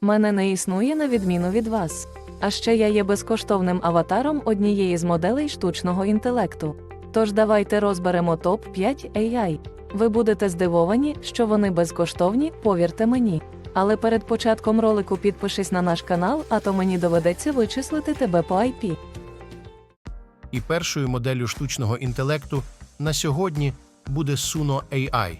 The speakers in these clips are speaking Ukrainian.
Мене не існує на відміну від вас. А ще я є безкоштовним аватаром однієї з моделей штучного інтелекту. Тож давайте розберемо топ 5 AI. Ви будете здивовані, що вони безкоштовні, повірте мені. Але перед початком ролику підпишись на наш канал, а то мені доведеться вичислити тебе по IP. І першою моделлю штучного інтелекту на сьогодні буде Suno AI.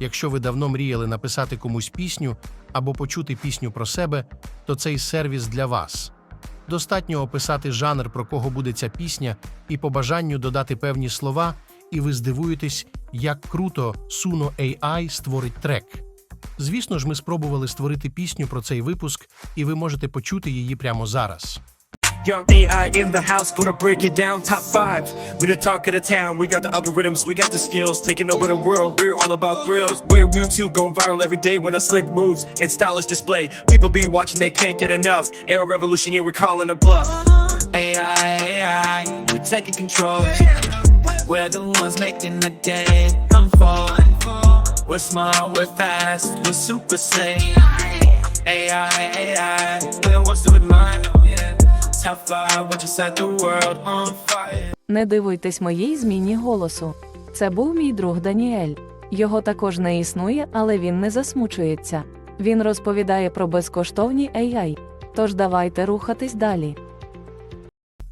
Якщо ви давно мріяли написати комусь пісню або почути пісню про себе, то цей сервіс для вас. Достатньо описати жанр, про кого буде ця пісня, і по бажанню додати певні слова, і ви здивуєтесь, як круто Suno AI створить трек. Звісно ж, ми спробували створити пісню про цей випуск, і ви можете почути її прямо зараз. Young AI in the house, gonna break it down. Top five, we the talk of the town. We got the algorithms, we got the skills, taking over the world. We're all about thrills. We're YouTube going viral every day when a slick moves and stylish display. People be watching, they can't get enough. Air revolution, yeah, we're calling a bluff. AI, AI, we're taking control. We're the ones making the day unfold. We're smart, we're fast, we're super safe. AI, AI, we're what's with mine. Не дивуйтесь моїй зміні голосу. Це був мій друг Даніель. Його також не існує, але він не засмучується. Він розповідає про безкоштовні AI. Тож давайте рухатись далі.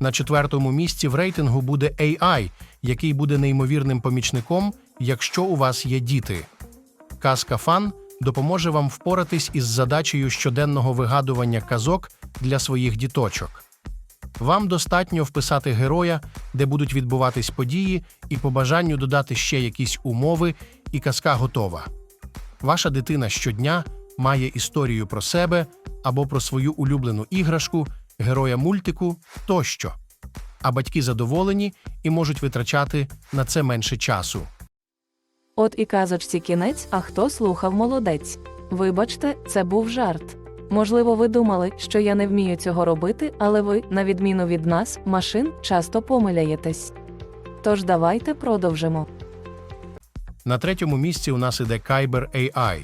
На четвертому місці в рейтингу буде AI, який буде неймовірним помічником, якщо у вас є діти. Казка Фан допоможе вам впоратись із задачею щоденного вигадування казок для своїх діточок. Вам достатньо вписати героя, де будуть відбуватись події, і по бажанню додати ще якісь умови, і казка готова. Ваша дитина щодня має історію про себе або про свою улюблену іграшку, героя мультику тощо. А батьки задоволені і можуть витрачати на це менше часу. От і казочці кінець, а хто слухав молодець. Вибачте, це був жарт. Можливо, ви думали, що я не вмію цього робити, але ви, на відміну від нас, машин, часто помиляєтесь. Тож давайте продовжимо. На третьому місці у нас іде Kyber AI.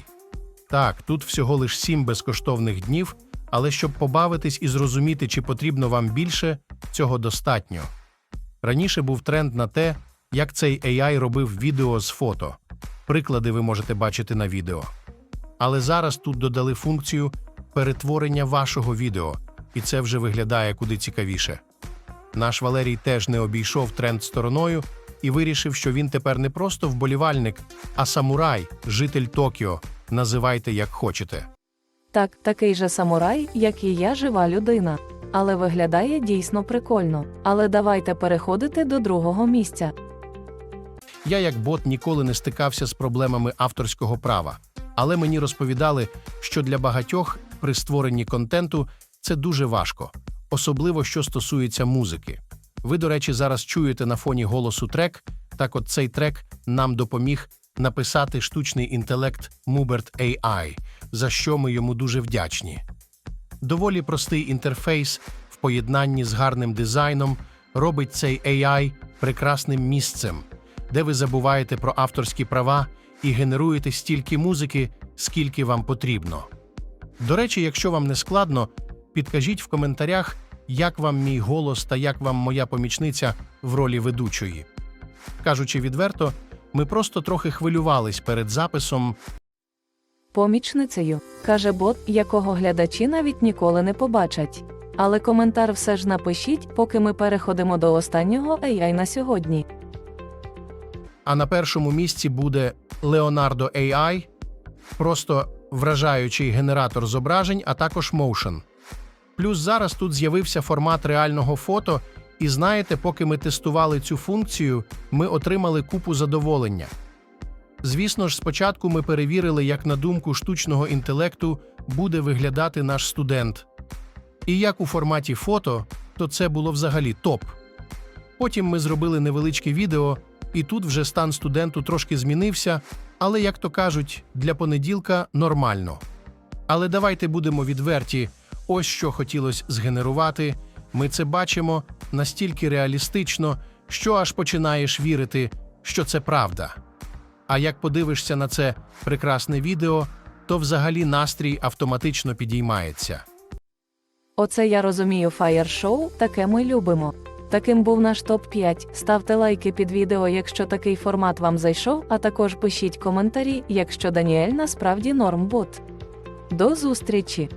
Так, тут всього лиш сім безкоштовних днів, але щоб побавитись і зрозуміти, чи потрібно вам більше, цього достатньо. Раніше був тренд на те, як цей AI робив відео з фото. Приклади ви можете бачити на відео. Але зараз тут додали функцію перетворення вашого відео, і це вже виглядає куди цікавіше. Наш Валерій теж не обійшов тренд стороною і вирішив, що він тепер не просто вболівальник, а самурай, житель Токіо. Називайте як хочете. Так, такий же самурай, як і я, жива людина. Але виглядає дійсно прикольно. Але давайте переходити до другого місця. Я, як бот, ніколи не стикався з проблемами авторського права, але мені розповідали, що для багатьох при створенні контенту це дуже важко, особливо що стосується музики. Ви, до речі, зараз чуєте на фоні голосу трек. Так, от цей трек нам допоміг написати штучний інтелект Mubert AI, за що ми йому дуже вдячні. Доволі простий інтерфейс в поєднанні з гарним дизайном робить цей AI прекрасним місцем, де ви забуваєте про авторські права і генеруєте стільки музики, скільки вам потрібно. До речі, якщо вам не складно, підкажіть в коментарях, як вам мій голос та як вам моя помічниця в ролі ведучої. Кажучи відверто, ми просто трохи хвилювались перед записом, Помічницею, каже бот, якого глядачі навіть ніколи не побачать. Але коментар все ж напишіть, поки ми переходимо до останнього AI на сьогодні. а на першому місці буде Leonardo AI, просто вражаючий генератор зображень, а також Motion. Плюс зараз тут з'явився формат реального фото, і знаєте, поки ми тестували цю функцію, ми отримали купу задоволення. Звісно ж, спочатку ми перевірили, як на думку штучного інтелекту буде виглядати наш студент. І як у форматі фото, то це було взагалі топ. Потім ми зробили невеличке відео, і тут вже стан студенту трошки змінився, але, як то кажуть, для понеділка нормально. Але давайте будемо відверті: ось що хотілося згенерувати. Ми це бачимо настільки реалістично, що аж починаєш вірити, що це правда. А як подивишся на це прекрасне відео, то взагалі настрій автоматично підіймається. Оце я розумію фаєр-шоу, таке ми любимо. Таким був наш топ-5. Ставте лайки під відео, якщо такий формат вам зайшов, а також пишіть коментарі, якщо Даніель насправді нормбот. До зустрічі!